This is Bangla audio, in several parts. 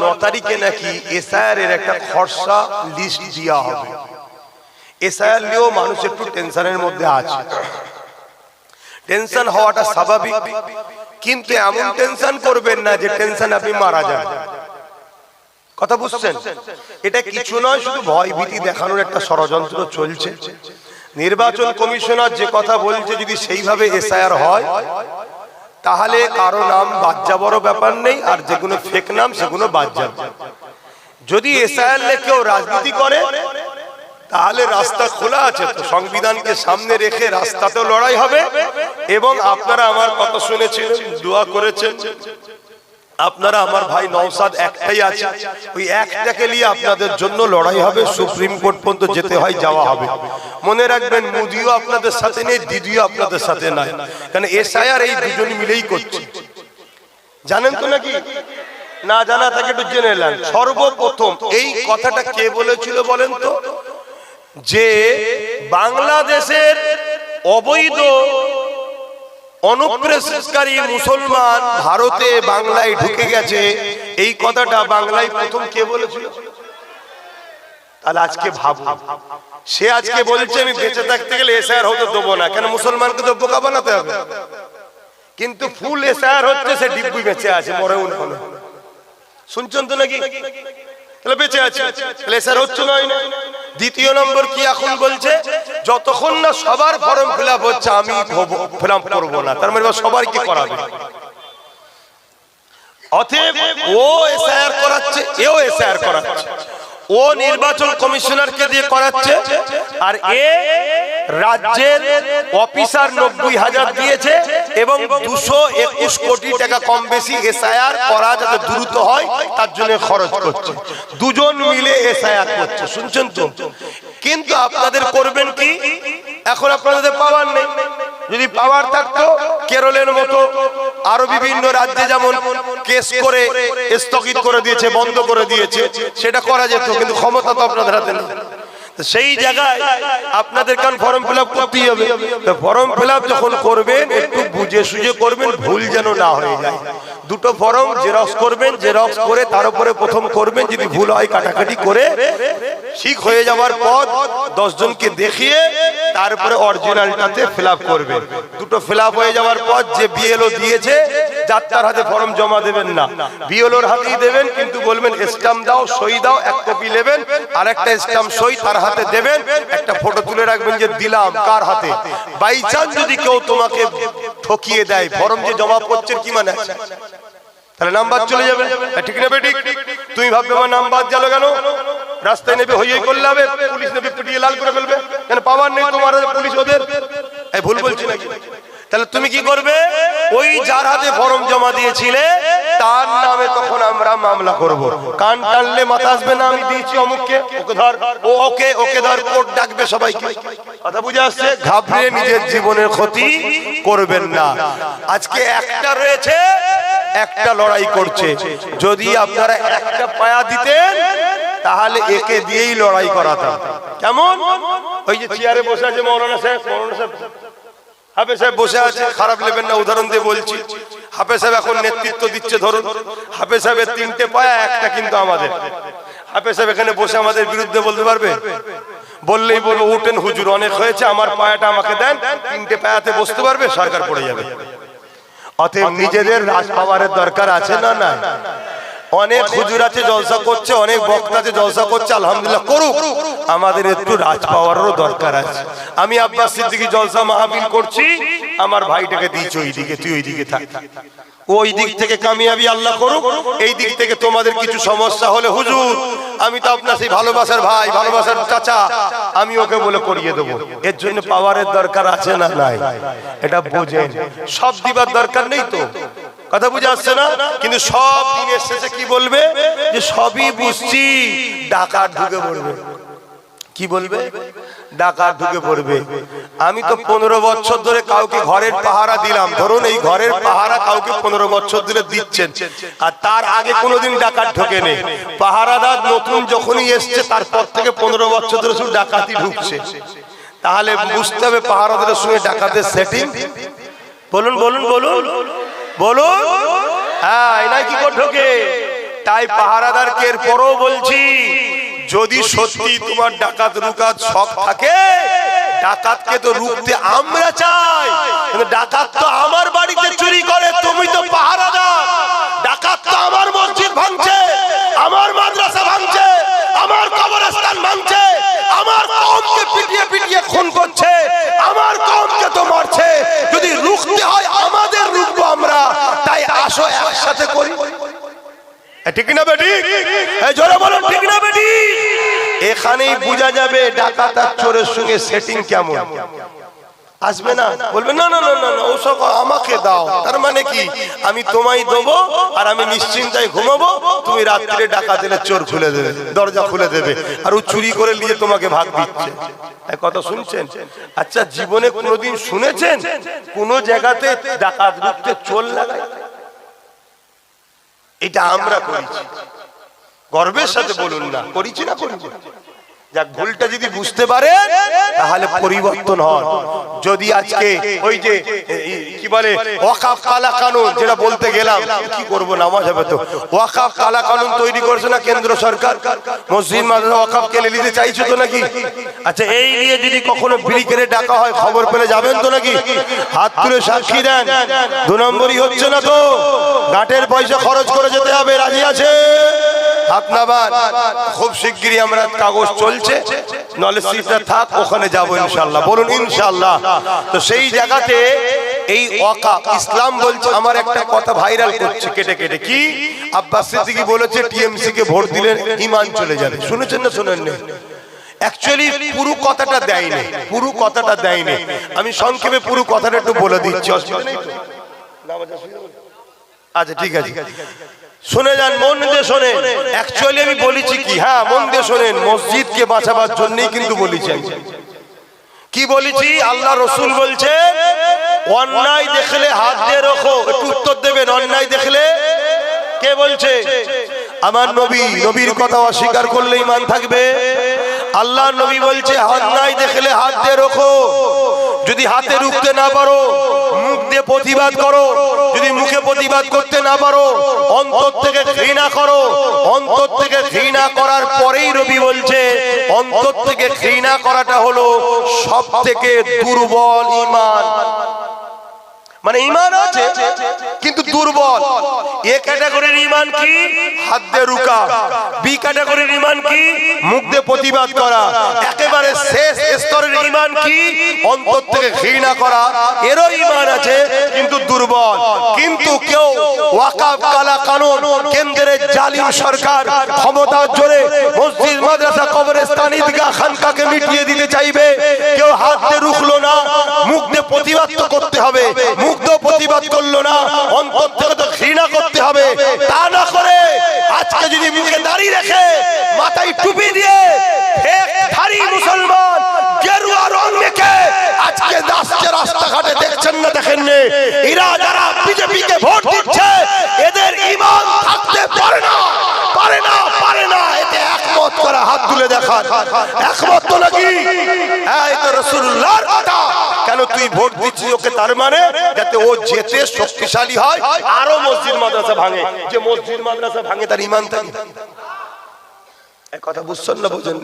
ন তারিখে নাকি এসআইআর এর একটা খরচা লিস্ট দেওয়া হবে। এসআইআর নিয়েও মানুষ একটু টেনশনের মধ্যে আছে। টেনশন হওয়াটা স্বাভাবিক, কিন্তু এমন টেনশন করবেন না যে টেনশন আপনি মারা যান। কথা বুঝছেন? এটা কিছু নয়, শুধু ভয় ভীতি দেখানোর একটা ষড়যন্ত্র চলছে। নির্বাচন কমিশনার যে কথা বলছে, যদি সেইভাবে এসআইআর হয় তাহলে কারও নাম বাদ বড় ব্যাপার নেই, আর যেগুলো ফেক নাম সেগুলো বাদ যদি এসআইআর কেউ রাজনীতি করে, তাহলে রাস্তা খোলা আছে তো, সংবিধানকে সামনে রেখে রাস্তাতেও লড়াই হবে। এবং আপনারা আমার কথা শুনেছেন দোয়া করেছেন। আপনারা আমার ভাই নওসাদ একটাই আছে। ওই একটাকে নিয়ে আপনাদের জন্য লড়াই হবে, সুপ্রিম কোর্ট পর্যন্ত যেতে হয়, যাওয়া হবে। মনে রাখবেন, মোদিও আপনাদের সাথে নেই, দিদিও আপনাদের সাথে নাই। কারণ এসআইআর এই দুজন মিলেই করছে। জানেন তো নাকি? না জানা, তাকে একটু জেনে নেন। সর্বপ্রথম, এই কথাটা কে বলেছিল বলেন তো? যে বাংলাদেশের অবৈধ অনুপ্রেসকারী মুসলমান ভারতে বাংলায় ঢুকে গেছে। এই কথাটা বাংলায় প্রথম কে বলেছিল? তাহলে আজকে ভাবো সে আজকে বলছে আমি বেঁচে থাকতে গেলে এসআর হতে দেবো না। কেন মুসলমানকে তো বোকা বানাতে হবে। কিন্তু ফুল এসআর হচ্ছে সে ডিব্বি বেঁচে আছে মরেও না। শুনছেন তো নাকি? দ্বিতীয় নম্বর কি এখন বলছে? যতক্ষণ না সবার ফর্ম ফিল হচ্ছে, আমি না। তার মানে সবার কি করাবে? ও করাচ্ছে, এও করাচ্ছে। ও নির্বাচন কমিশনারকে দিয়ে করাচ্ছে, আর এ রাজ্যের অফিসার নব্বই হাজার দিয়েছে এবং দুশো একুশ কোটি টাকা কম বেশি এসআইআর করা যাতে দ্রুত হয় তার জন্য খরচ করছে। দুজন মিলে এসআইআর করছে শুনছেন তো? কিন্তু আপনাদের করবেন কি? এখন আপনাদের পাওয়ার নেই যদি পাওয়ার থাকতো কেরলের মতো আরও বিভিন্ন রাজ্যে যেমন কেস করে স্থগিত করে দিয়েছে বন্ধ করে দিয়েছে সেটা করা যেত কিন্তু ক্ষমতা তো আপনাদের হাতে নেই। সেই জায়গায় আপনাদের কারণ ফর্ম ফিল আপ করতেই হবে। ফর্ম ফিল আপ যখন করবেন, একটু বুঝে সুঝে করবেন, ভুল যেন না হয়ে যায়। দুটো ফর্ম, জেরক্স করবেন, জেরক্স করে তার উপরে প্রথম করবেন, যদি ভুল হয় কাটাকাটি করে, ঠিক হয়ে যাওয়ার পর দশ জনকে দেখিয়ে তারপরে অরিজিনালটাতে ফিল করবেন দুটো ফিল হয়ে যাওয়ার পর যে বিএলও দিয়েছে যাত্রার হাতে ফর্ম জমা দেবেন না। বিএলওর হাতেই দেবেন, কিন্তু বলবেন স্টাম্প দাও, সই দাও, এক কপি নেবেন আর একটা স্টাম্প সই তার হাতে দেবেন, একটা ফটো তুলে রাখবেন যে দিলাম, কার হাতে? বাই চান্স যদি কেউ তোমাকে ঠকিয়ে দেয়, ফর্ম যে জমা করছে, কি মানে? তাহলে নাম্বার চলে যাবে। ঠিক নেবে ঠিক? তুমি ভাববে আমার নাম্বার গেল কেন? রাস্তায় নেবে হইয়ে করলে হবে, পুলিশ নেবে পিটিয়ে লাল করে ফেলবে। কেন পাওয়ার নেই তোমার পুলিশ ওদের? এই ভুল বলছি নাকি? তাহলে তুমি কি করবে? ওই যার হাতে ফর্ম জমা দিয়েছিলে, তার নামে তখন আমরা মামলা করব। কান টানলে মাথা আসবে না, আমি দিয়েছি অমুককে। ওকে ধর, ও ওকে ওকে ধর, কোর্ট ডাকবে সবাইকে। কথা বুঝে আসছে? ঘাবড়ে নিজের জীবনের ক্ষতি করবেন না। আজকে একটা রয়েছে একটা লড়াই করছে। যদি আপনারা একটা পায়া দিতেন, তাহলে একে দিয়েই লড়াই করাতাম। কেমন? ওই যে চেয়ারে বসে আছে মৌলানা সাহেব মৌলানা সাহেব। হাফে সাহেব বসে আছে, খারাপ নেবেন না, উদাহরণ দিয়ে বলছি। এখন নেতৃত্ব দিচ্ছে, ধরুন। তিনটে পায়া, একটা কিন্তু আমাদের। এখানে বসে আমাদের বিরুদ্ধে বলতে পারবে? বললেই বলব, উঠেন হুজুর, অনেক হয়েছে, আমার পায়াটা আমাকে দেন। তিনটে পায়াতে বসতে পারবে, সরকার পড়ে যাবে। অতএব নিজেদের রাজপাওয়ারের দরকার আছে না না অনেক হুজুর আছে জলসা করছে অনেক বক্তা আছে জলসা করছে আলহামদুলিল্লাহ করুক। আমাদের একটু রাজ পাওয়ারও দরকার আছে। আমি আব্বাস সিদ্দিকি জলসা মাহফিল করছি আমার ভাইটাকে দিয়েছি ওইদিকে তুই ওইদিকে থাক। ওই দিক থেকে কামিয়াবি আল্লাহ করুক, এই দিক থেকে তোমাদের কিছু সমস্যা হলে হুজুর, আমি তো আপনার সেই ভালোবাসার ভাই, ভালোবাসার চাচা, আমি ওকে বলে করিয়ে দেবো। এর জন্য পাওয়ারের দরকার আছে না নাই? এটা বোঝেন। সব দিবার দরকার নেই তো। কথা বুঝে আসছে না? কিন্তু সব দিনের শেষে কি বলবে? যে সবই বুঝছি, ডাকাত ঢুকে পড়বে। কি বলবে? ডাকাত ঢুকে পড়বে। আমি তো পনেরো বছর ধরে কাউকে ঘরের পাহারা দিলাম। ধরুন এই ঘরের পাহারা কাউকে পনেরো বছর ধরে দিচ্ছেন। আর তার আগে কোনোদিন ডাকাত ঢোকে নেই পাহারাদার নতুন যখনই এসছে, তারপর থেকে পনেরো বছর ধরে শুধু ডাকাতি ঢুকছে। তাহলে বুঝতে হবে পাহারাদারের সঙ্গে ডাকাতের সেটিং বলুন বলুন বলুন। বলুন। হ্যাঁ এনাই কি ঢোকে তাই পাহারাদারকে এরপরও বলছি যদি সত্যি তোমার ডাকাত রুকাত শখ থাকে ডাকাতকে তো রুখতে আমরা চাই। ডাকাত তো আমার বাড়িতে চুরি করে তুমি তো পাহারাদার। ডাকাত তো আমার মসজিদ ভাঙছে আমার মাদ্রাসা ভাঙছে আমার কবরস্থান ভাঙছে আমার কমকে পিটিয়ে পিটিয়ে খুন করছে আমার কমকে তো মারছে। যদি রুখতে হয় আমাদের রুখবো আমরা তাই আসো একসাথে করি। ঠিক না বেটি? ঠিক না বেটি? এখানেই বোঝা যাবে ডাকাত চোরের সঙ্গে সেটিং কেমন। আসবে না? বলবে, না না না না না, ওসব আমাকে দাও। তার মানে কি? আমি তোমায় দেবো আর আমি নিশ্চিন্তায় ঘুমাবো। তুমি রাত্রে ডাকা দিলে চোর খুলে দেবে, দরজা খুলে দেবে আর ও চুরি করে নিয়ে তোমাকে ভাগ দিচ্ছে। কথা শুনছেন? আচ্ছা জীবনে কোনোদিন শুনেছেন? কোনো জায়গাতে ডাকাত ঢুকতে চোর লাগায়? এটা আমরা করেছি। গর্বের সাথে বলুন না করেছি না করেছি যাক ভুলটা যদি বুঝতে পারে তাহলে পরিবর্তন হয় যদি আজকে ওই যে কি বলে, ওয়াকাফ কালা কানুন, যেটা বলতে গেলাম, কি করব, নামাজ হবে তো? ওয়াকাফ কালা কানুন তৈরি করছে না কেন্দ্র সরকার? মসজিদ, মাদ্রাসা, ওয়াকাফ কেলে নিতে চাইছো তো নাকি? আচ্ছা এই নিয়ে যদি কখনো ব্রিকেরে ডাকা হয়, খবর পেলে যাবেন তো নাকি? হাত তুলে সাক্ষী দেন, দু নম্বরই হচ্ছে না তো? গাটের পয়সা খরচ করে যেতে হবে, রাজি আছে? আপনাবার খুব শিগগিরই আমরা কাগজ চলছে, নলেজ থাক, ওখানে যাব ইনশাল্লাহ। বলুন ইনশাল্লাহ। তো সেই জায়গাতে এই ওয়াকা, ইসলাম বলছে, আমার একটা কথা ভাইরাল করছে কেটে কেটে। কি? আব্বাস সিদ্দিকী বলেছে টিএমসি কে ভোট দিলে ইমান চলে যাবে। শুনেছেন না শুনেন না? আমি সংক্ষেপে পুরো কথাটা একটু বলে দিচ্ছি আচ্ছা ঠিক আছে। শুনে যান, মন দিয়ে শোনেন। অ্যাকচুয়ালি আমি বলেছি কি? হ্যাঁ মন দিয়ে শোনেন, মসজিদকে বাঁচাবার জন্যই কিন্তু বলেছি আমি। কি বলেছি? আল্লাহ রসুল বলছে অন্যায় দেখলে হাত দিয়ে রাখো একটু উত্তর দেবেন অন্যায় দেখলে? কে বলছে? আমার নবী নবীর কথা অস্বীকার করলে ইমান থাকবে। আল্লাহ নবী বলছে অন্যায় দেখলে হাত দিয়ে রাখো। যদি হাতে রুখতে না পারো, মুখ দিয়ে প্রতিবাদ করো, যদি মুখে প্রতিবাদ করতে না পারো, অন্তর থেকে ঘৃণা করো, অন্তর থেকে ঘৃণা করার পরেই রবি বলছে, অন্তর থেকে ঘৃণা করাটা হলো সব থেকে দুর্বল ইমান। মানে ইমান আছে দুর্বল। এ ক্যাটাগরির ইমান কি? হাত দিয়ে রুকা। বি ক্যাটাগরির ইমান কি? মুখ দিয়ে প্রতিবাদ করা। একেবারে শেষ স্তরের ইমান কি? অন্তর থেকে ঘৃণা করা। এরও ইমান আছে, কিন্তু দুর্বল। কিন্তু কেউ ওয়াকাফ কালা কানুন কেন্দ্রের জালিম সরকার ক্ষমতার জোরে মসজিদ, মাদ্রাসা, কবরস্থান, ঈদগাহ খানকাকে মিটিয়ে দিতে চাইবে। কেউ হাত দিয়ে রুখলো না, মুখ দিয়ে প্রতিবাদ করতে হবে। মুখ দিয়ে প্রতিবাদ করল না, অন্তর থেকে তো ঘৃণা করতে হবে। তা না করে আজকে যদি মুখে দাঁড়িয়ে রেখে মাথায় টুপি দিয়ে এক ধারী মুসলমান গেরুয়া রং মেখে আজকে দাসকে রাস্তাঘাটে না দেখেন নে এরা যারা বিজেপি কে ভোট দিচ্ছে, এদের ইমান থাকতে পারে না। পারে না পারে না। এতে একমত করা হাত তুলে দেখান। একমত তো নাকি? হ্যাঁ এই তো রসুল্লাহর কথা। কেন তুই ভোট দিচ্ছিস ওকে তার মানে? যাতে ও যেতে শক্তিশালী হয়, আরও মসজিদ মাদ্রাসা ভাঙে। যে মসজিদ মাদ্রাসা ভাঙে, তার ইমান থাকে এই কথা বুঝছেন না বুঝেন?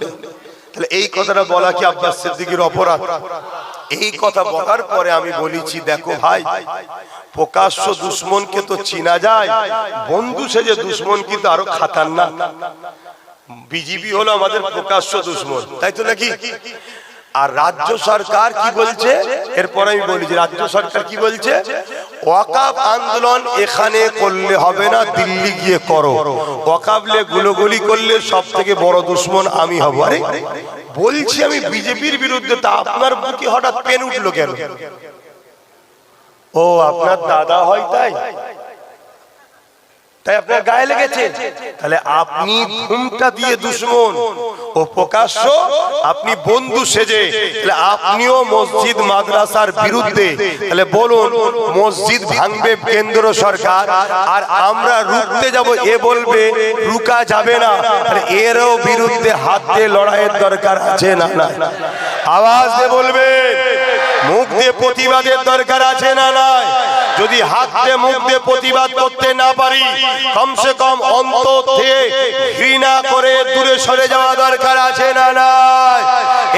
তাহলে এই কথাটা বলা কি আব্বাস সিদ্দিকীর অপরাধ? এই কথা বলার পরে আমি বলিছি, দেখো ভাই, প্রকাশ্য দুশ্মনকে তো চিনা যায়, বন্ধু সে যে দুশ্মন কিন্তু আরও খাতার না বিজেপি হলো আমাদের প্রকাশ্য দুশ্মন, তাই তো নাকি? আর রাজ্য সরকার কি বলছে? এরপর আমি বলি যে রাজ্য সরকার কি বলছে? ওয়াকাব আন্দোলন এখানে করলে হবে না, দিল্লি গিয়ে করো। ওয়াকাবলে গুলোগুলি করলে সব থেকে বড় দুশ্মন আমি হব। আরে, বলছি আমি বিজেপির বিরুদ্ধে, তা আপনার বুকে হঠাৎ পেন উঠল কেন? ও, আপনার দাদা হয় তাই? তাই আপনার গায়ে লেগেছে? তাহলে আপনি ঘুমটা দিয়ে দুশ্মন। ও প্রকাশ্য, আপনি বন্ধু সেজে, তাহলে আপনিও মসজিদ, মাদ্রাসার বিরুদ্ধে। তাহলে বলুন, মসজিদ ভাঙবে কেন্দ্র সরকার, আর আমরা রুখতে যাব, এ বলবে, রুকা যাবে না। তাহলে এরও বিরুদ্ধে হাত দিয়ে লড়াইয়ের দরকার আছে না না আওয়াজ বলবে, মুখ দিয়ে প্রতিবাদের দরকার আছে না নাই? যদি হাত দিয়ে মুখ দিয়ে প্রতিবাদ করতে না পারি কমসে কম অন্তর থেকে ঘৃণা করে দূরে সরে যাওয়া দরকার আছে না নাই?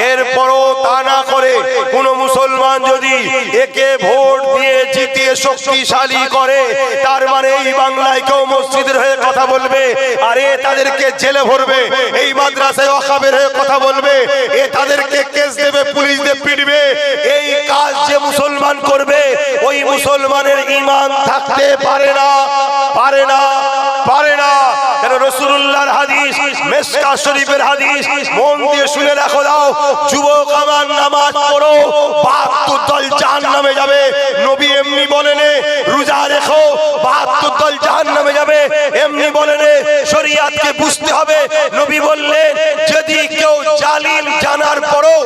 এরপরও তা না করে কোন মুসলমান যদি একে ভোট দিয়ে জিতিয়ে শক্তিশালী করে তার মানে এই বাংলায় কেউ মসজিদের হয়ে কথা বলবে আর এ তাদেরকে জেলে ভরবে এই মাদ্রাসায় অকাবের হয়ে কথা বলবে এ তাদেরকে কেস দেবে পুলিশ দিয়ে পিটবে এই মুসলমানের ইমান থাকতে পারে না পারে না পারে না। কেন রসুল্লাহর হাদিস, মেসকা শরীফের হাদিস, মন দিয়ে শুনে রাখো দাও, যুবক আমার নামাজ পড়ো, বাহাত্তর দল নামে যাবে। নবী এমনি বলেন রোজা রেখো, বাহাত্তর দল নামে যাবে। এমনি বলেন শরিয়াতকে বুঝতে হবে। নবী বললেন, যদি কেউ জালিম জানার পরও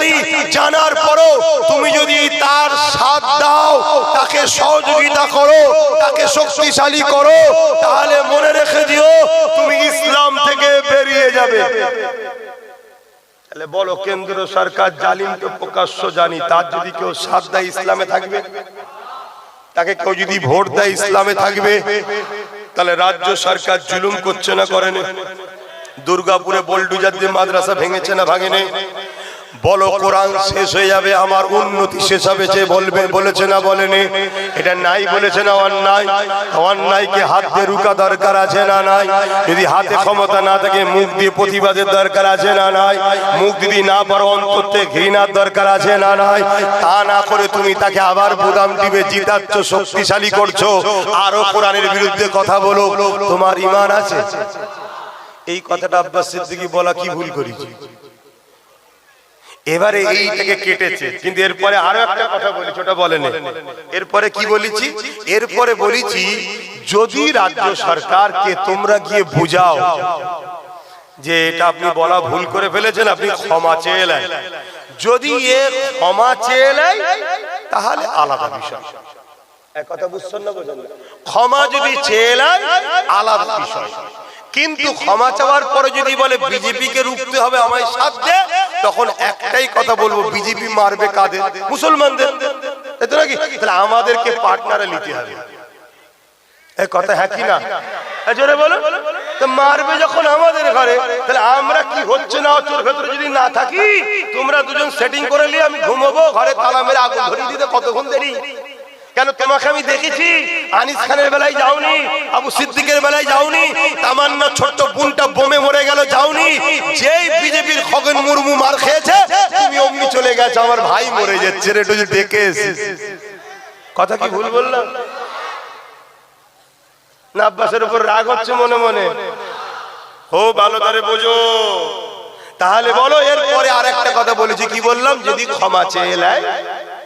অত্যাচারী জানার পরও তুমি যদি তার সাথ দাও, তাকে সহযোগিতা করো, তাকে শক্তিশালী করো, তাহলে মনে রেখে দিও তুমি ইসলাম থেকে বেরিয়ে যাবে। তাহলে বলো, কেন্দ্র সরকার জালিমকে প্রকাশ্য জানি, তার যদি কেউ সাথ দেয় ইসলামে থাকবে? তাকে কেউ যদি ভোট দেয় ইসলামে থাকবে? তাহলে রাজ্য সরকার জুলুম করছে না করেনি? দুর্গাপুরে বল্ডুজার দিয়ে মাদ্রাসা ভেঙেছে না ভাঙেনি? বলো কোরআন শেষ হয়ে যাবে আমার উন্নতি শেষ হবে যে বলবে বলেছে না বলেনি? এটা নাই বলেছে না অন্যায়? অন্যায়কে হাত দিয়ে রুকা দরকার আছে না নাই? যদি হাতে ক্ষমতা না থাকে মুখ দিয়ে প্রতিবাদের দরকার আছে না নাই? মুখ যদি না পারো অন্তর ঘৃণার দরকার আছে না নাই? তা না করে তুমি তাকে আবার বুদাম টিপে জিতাচ্ছ শক্তিশালী করছ। আরও কোরআনের বিরুদ্ধে কথা বলো। তোমার ইমান আছে? এই কথাটা আব্বাস সিদ্দিকি বলা কি ভুল করেছি? এবারে এই থেকে কেটেছে। কিন্তু এরপরে আরও একটা কথা বলেছি, ওটা বলেন। এরপরে কি বলেছি? এরপরে বলেছি, যদি রাজ্য সরকারকে তোমরা গিয়ে বুঝাও যে এটা আপনি বলা ভুল করে ফেলেছেন, আপনি ক্ষমা চেয়ে এলেন যদি এ ক্ষমা চেয়ে এলেন তাহলে আলাদা বিষয়। কথা বুঝছেন না ক্ষমা যদি চেয়ে এলেন আলাদা বিষয়। কিন্তু ক্ষমা চাওয়ার পরে যদি বলে বিজেপি কে রুখতে হবে আমায় সাথ তখন একটাই কথা বলব, বিজেপি মারবে কাদের? মুসলমানদের। তাই তো নাকি? তাহলে আমাদেরকে পার্টনারে নিতে হবে। কথা হ্যাঁ কি না? জোরে বলো। মারবে যখন আমাদের ঘরে, তাহলে আমরা কি হচ্ছে না ভেতরে যদি না থাকি? তোমরা দুজন সেটিং করে নিয়ে আমি ঘুমবো, ঘরে তালা মেরে আগুন ধরিয়ে দিতে কতক্ষণ দেরি? কেন তোমাকে আমি দেখেছি? আনিস খানের বেলায় যাওনি, আবু সিদ্দিকের বেলায় যাওনি তামান্না ছোট্ট বোনটা বোমে মরে গেল যাওনি যেই বিজেপির খগন মুর্মু মার খেয়েছে, তুমি অমনি চলে গেছো, আমার ভাই মরে যাচ্ছে রে যদি দেখে কথা কি ভুল বললাম? না, আব্বাসের উপর রাগ হচ্ছে মনে মনে। ও ভালো করে বোঝো। তাহলে বলো, এরপরে আর একটা কথা বলেছি, কি বললাম? যদি ক্ষমা চেয়ে নেয়,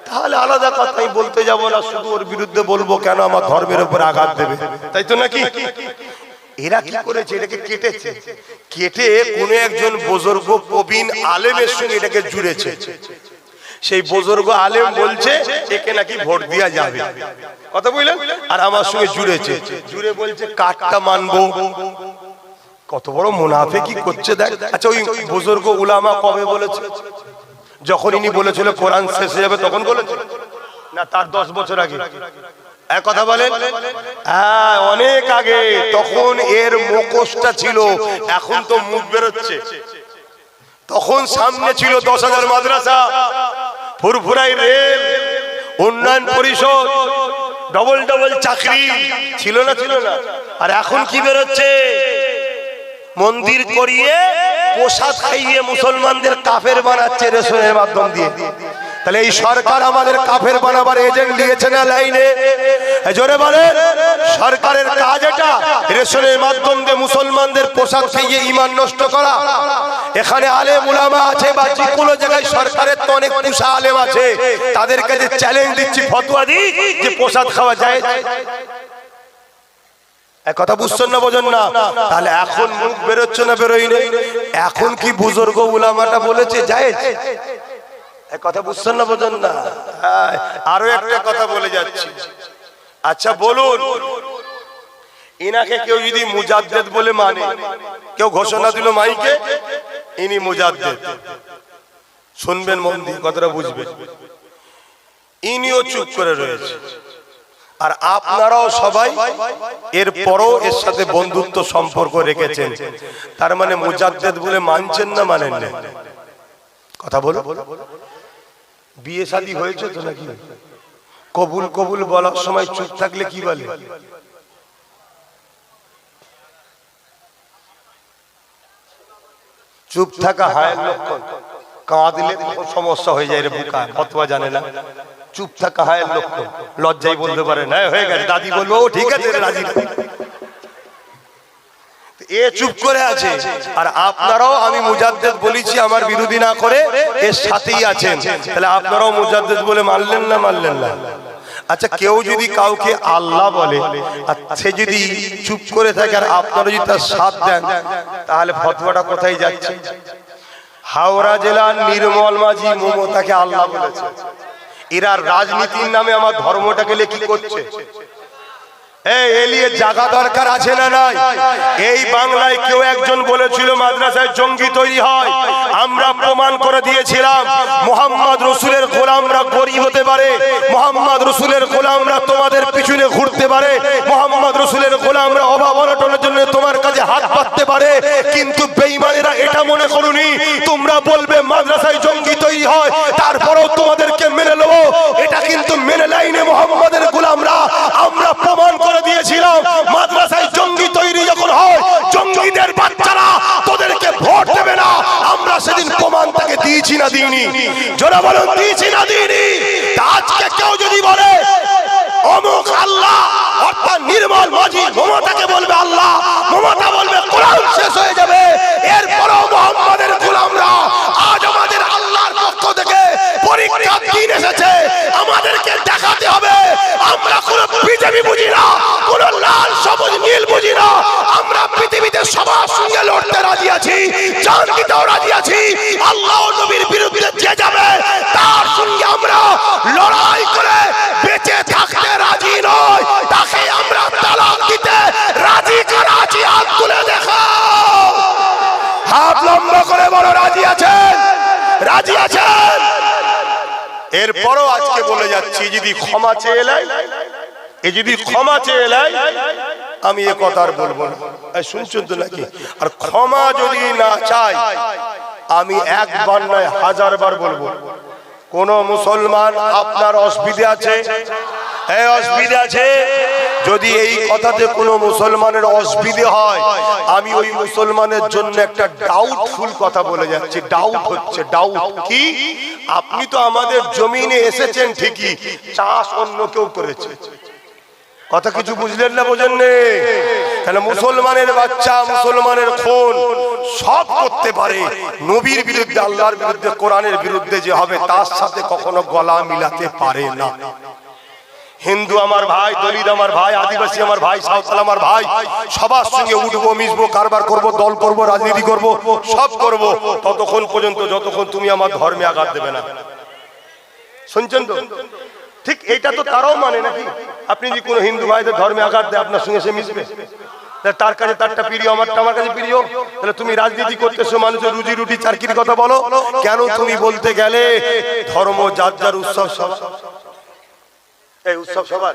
তাহলে আলাদা কথাই বলতে যাব না, শুধু ওর বিরুদ্ধে বলব কেন আমার ধর্মের উপর আঘাত দেবে। তাই তো নাকি? কেটে একজন প্রবীণ আলেমের সঙ্গে সেই আলেম ভোট কাঠটা মানবো। কত বড় মুনাফে কি করছে দেখ। আচ্ছা ওই বুজুর্গ উলামা কবে বলেছে? যখন ইনি বলেছিল, কোরআন শেষ হয়ে যাবে, তখন বলেছে? না, তার দশ বছর আগে। কথা বলেন। হ্যাঁ অনেক আগে তখন এর মুখোশটা ছিল, এখন তো মুখ বেরোচ্ছে। তখন সামনে ছিল দশ হাজার মাদ্রাসা, ফুরফুরাই রেল, উন্নয়ন পরিষদ, ডবল ডবল চাকরি, ছিল না ছিল না। আর এখন কি বেরোচ্ছে? মন্দির করিয়ে প্রসাদ খাইয়ে মুসলমানদের কাফের বানাচ্ছে রেশনের মাধ্যম দিয়ে। তাহলে এই সরকার আমাদের কাফের বানাবার এজেন্ট দিয়েছে না লাইনে? জোরে বলে সরকারের কাজ এটা রেশনের মাধ্যম দিয়ে মুসলমানদের প্রসাদ খাইয়ে ইমান নষ্ট করা। এখানে আলেম উলামা আছে বা যে কোনো জায়গায় সরকারের তো অনেক পুষা আলেম আছে। তাদের কাছে চ্যালেঞ্জ দিচ্ছি, ফতোয়া দিই যে প্রসাদ খাওয়া যায়। কথা বুঝছেন না, বোঝেন না? তাহলে এখন মুখ বেরোচ্ছে না বেরোই নেই এখন কি বুজুর্গ উলামাটা বলেছে যায় কথা বুঝছেন না বোঝেন না? আরও একটা কথা বলে যাচ্ছি। আচ্ছা বলুন। ইনাকে কেউ যদি মুজাদ্দেদ বলে মানে কেউ ঘোষণা দিল মাইকে ইনি মুজাদ্দেদ। শুনবেন মন দিয়ে কথাটা বুঝবেন। ইনিও চুপ করে রয়েছে। আর আপনারাও সবাই এর পরও এর সাথে বন্ধুত্ব সম্পর্ক রেখেছেন। তার মানে মুজাদ্দেদ বলে মানছেন না মানেন না কথা বলো বিয়ে শাদী হয়েছে তো নাকি? কবুল কবুল বলার সময় চুপ থাকলে কি বলে? চুপ থাকা হায়ের লক্ষণ। কাঁদলে সমস্যা হয়ে যায় রে বুকা, ফতোয়া জানে না। চুপ থাকা হায়ের লক্ষণ। লজ্জাই বলতে পারে না হয়ে গেছে। দাদি বলব ঠিক আছে রাজি এ চুপ করে আছে। আর আপনারাও আমি মুজাদ্দেদ বলেছি আমার বিরোধী না করে এর সাথেই আছেন। তাহলে আপনারাও মুজাদ্দেদ বলে মানলেন না মানলেন না? আচ্ছা কেউ যদি কাউকে আল্লাহ বলে, আর সে যদি চুপ করে থাকে আর আপনারা যদি তার সাথ দেন, তাহলে ফতোয়াটা কোথায় যাচ্ছে? হাওড়া জেলার নির্মল মাঝি মমতাকে আল্লাহ বলেছে। এরা রাজনীতির নামে আমার ধর্মটাকে লেখি করছে। তোমাদের পিছনে ঘুরতে পারে, মোহাম্মদ রসুলের গোলামরা অভাব অনটনের জন্য তোমার কাছে হাত পাততে পারে, কিন্তু বেঈমানেরা এটা মনে করুনি, তোমরা বলবে মাদ্রাসায় জঙ্গি তৈরি হয়, তারপরেও তোমাদেরকে মেনে নেব। এটা কিন্তু মেনে লাইনে মোহাম্মদের গোলামরা আমরা প্রমাণ করে দিয়েছিলাম মাদ্রাসায় জঙ্গি তৈরি যখন হয় জঙ্গিদের বাচ্চারা তোদেরকে ভোট দেবে না আমরা সেদিন প্রমাণ তাকে দিয়েছি না দিইনি জোরা বলুন দিয়েছি না দিইনি তা আজকে কেউ যদি বলে অমুক আল্লাহ অর্থাৎ নির্মল মাঝি মমতাকে বলবে আল্লাহ মমতা বলবে কোরআন শেষ হয়ে যাবে এরপরও মোহাম্মদের গোলামরা আজ আমাদের আল্লাহর পক্ষ থেকে পরীক্ষা দিন এসেছে আমাদেরকে দেখাতে হবে আমরা কোন বিজেপি বুঝি না কোন লাল সবুজ নীল বুঝি না আমরা পৃথিবীতে সবার সঙ্গে লড়তে রাজি আছি জান দিতেও রাজি আল্লাহ নবীর বিরুদ্ধে যে যাবে, তার সঙ্গে আমরা লড়াই করে বেঁচে থাকতে রাজি নয় তাকে আমরা তালাক দিতে রাজি করা আছি, হাত তুলে দেখাও হাত লম্বা করে বড় রাজি আছেন? রাজি আছেন? এরপরও আজকে বলে যাচ্ছি যদি ক্ষমা চেয়ে এলাই এ যদি ক্ষমা চেয়ে এলাই আমি এ কথা আর বলব না। এই শুনছেন তো নাকি? আর ক্ষমা যদি না চাই আমি একবার নয় হাজার বার বলব। কোন মুসলমান আপনার অসুবিধা আছে? এই অসুবিধা আছে? যদি এই কথাতে কোনো মুসলমানের অসুবিধে হয় আমি ওই মুসলমানের জন্য একটা ডাউটফুল কথা বলে যাচ্ছি। ডাউট হচ্ছে ডাউট কি? আপনি তো আমাদের জমিনে এসেছেন ঠিকই। চাষ অন্য কেউ করেছে। কথা কিছু বুঝলেন না বোঝেন তাহলে মুসলমানের বাচ্চা মুসলমানের খুন সব করতে পারে। নবীর বিরুদ্ধে আল্লাহর বিরুদ্ধে কোরআনের বিরুদ্ধে যে হবে তার সাথে কখনো গলা মিলাতে পারে না। হিন্দু আমার ভাই দলিত আমার ভাই আদিবাসী আমার ভাই সাঁওতাল আমার ভাই সবার সঙ্গে উঠবো মিশবো কারবার করব দল করব রাজনীতি করব। সব করব। ততক্ষণ পর্যন্ত যতক্ষণ তুমি আমার ধর্মে আঘাত দেবে না। শুনছেন তো? ঠিক এটা তো তারাও মানে নাকি? আপনি যদি কোনো হিন্দু ভাইদের ধর্মে আঘাত দেয়, আপনার সঙ্গে সে মিশবে। তার কাছে তারটা প্রিয়, আমারটা আমার কাছে প্রিয়। তাহলে তুমি রাজনীতি করতেছো, মানুষের রুজি রুটি, চারকির কথা বলো। কেন তুমি বলতে গেলে ধর্ম যার যার উৎসব, সব। এই উৎসব সবার।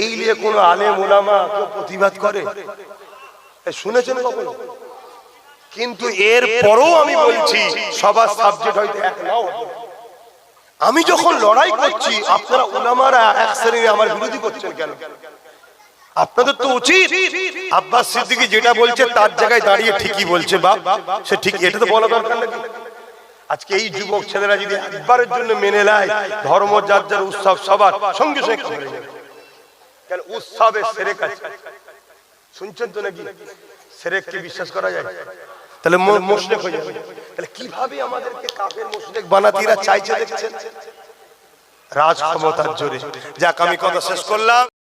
এই নিয়ে কোন আলেম ওলামা কেউ প্রতিবাদ করে? শুনেছেন কিন্তু এর পরও আমি বলছি, সবার সাবজেক্ট হয়তো এক নাও। আমি যখন লড়াই করছি, আপনারা ওলামারা এক শ্রেণি আমার বিরোধী করছেন কেন? আপনাদের তো উচিত। আব্বাস সিদ্দিকী যেটা বলছে তার জায়গায় দাঁড়িয়ে ঠিকই বলছে, বাপ। সে ঠিক এটা তো বলা দরকার নাকি? আজকে এই যুবক ছেলেরা যদি একবারের জন্য মেনে নেয়, ধর্ম যার যার উৎসব সবার সঙ্গে সঙ্গে কেন উৎসবে সেরেক শুনছেন তো নাকি? সেরে সেরেককে বিশ্বাস করা যায়? তাহলে মোশরেক হয়ে যাবে। কীভাবে আমাদেরকে কাফের মুশরিক বানাতিরা চাইছে দেখছেন? রাজ ক্ষমতার জোরে। যাক, আমি কথা শেষ করলাম।